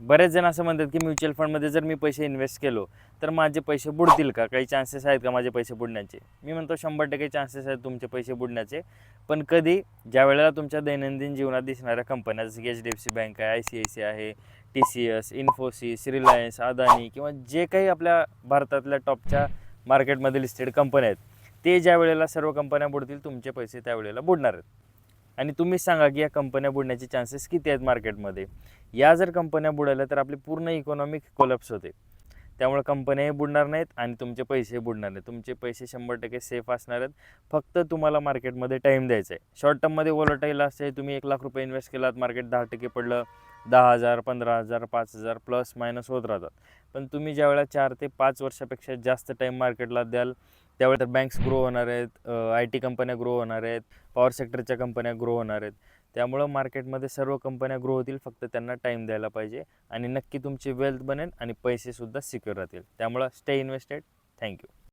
बरेच जण असं म्हणतात की म्युच्युअल फंडमध्ये जर मी पैसे इन्व्हेस्ट केलो तर माझे पैसे बुडतील का? काही चान्सेस आहेत का माझे पैसे बुडण्याचे? मी म्हणतो शंभर टक्के चान्सेस आहेत तुमचे पैसे बुडण्याचे. पण कधी? ज्या वेळेला तुमच्या दैनंदिन जीवनात दिसणाऱ्या कंपन्या जसं की H D F C bank आहे आय सी आय सी आहे T C S Infosys Reliance Adani किंवा जे काही आपल्या भारतातल्या टॉपच्या मार्केटमध्ये लिस्टेड कंपन्या आहेत ते ज्या वेळेला सर्व कंपन्या बुडतील तुमचे पैसे त्यावेळेला बुडणार आहेत. आणि तुम्हीच सांगा की या कंपन्या बुडण्याचे चान्सेस किती आहेत मार्केटमध्ये या जर कंपन्या बुडाल्या तर आपली पूर्ण इकॉनॉमिक कोलॅप्स होते. त्यामुळे कंपन्याही बुडणार नाहीत आणि तुमचे पैसेही बुडणार नाहीत. तुमचे पैसे शंभर टक्के सेफ असणार आहेत. फक्त तुम्हाला मार्केटमध्ये टाईम द्यायचा आहे. शॉर्ट टर्ममध्ये वॉलटाईल असते तुम्ही एक लाख रुपये इन्व्हेस्ट केलात मार्केट दहा टक्के पडलं. दहा हजार पंधरा हजार पाच हजार प्लस मायनस होत राहतात. पण तुम्ही ज्यावेळेला चार ते पाच वर्षापेक्षा जास्त टाईम मार्केटला द्याल त्यावेळेला तर बँक्स ग्रो होणार आहेत आय टी कंपन्या ग्रो होणार आहेत पॉवर सेक्टरच्या कंपन्या ग्रो होणार आहेत. त्यामुळं मार्केटमध्ये सर्व कंपन्या ग्रो होतील फक्त त्यांना टाईम द्यायला पाहिजे आणि नक्की तुमची वेल्थ बनेल आणि पैसेसुद्धा सिक्युअर राहतील. त्यामुळं स्टे इन्व्हेस्टेड थँक्यू